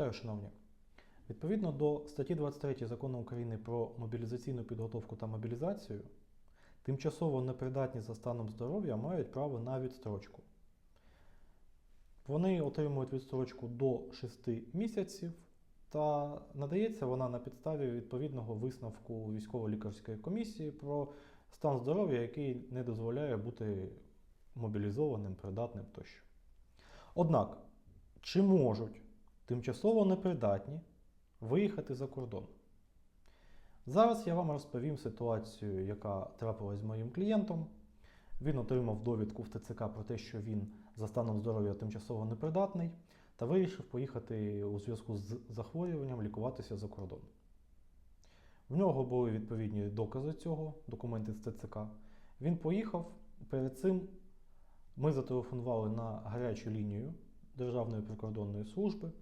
Вітаю, шановні. Відповідно до статті 23 закону України про мобілізаційну підготовку та мобілізацію, тимчасово непридатні за станом здоров'я мають право на відстрочку. Вони отримують відстрочку до 6 місяців, та надається вона на підставі відповідного висновку військово-лікарської комісії про стан здоров'я, який не дозволяє бути мобілізованим, придатним тощо. Однак, чи можуть тимчасово непридатні виїхати за кордон? Зараз я вам розповім ситуацію, яка трапилась з моїм клієнтом. Він отримав довідку в ТЦК про те, що він за станом здоров'я тимчасово непридатний, та вирішив поїхати у зв'язку з захворюванням лікуватися за кордон. В нього були відповідні докази цього, документи з ТЦК. Він поїхав. Перед цим ми зателефонували на гарячу лінію Державної прикордонної служби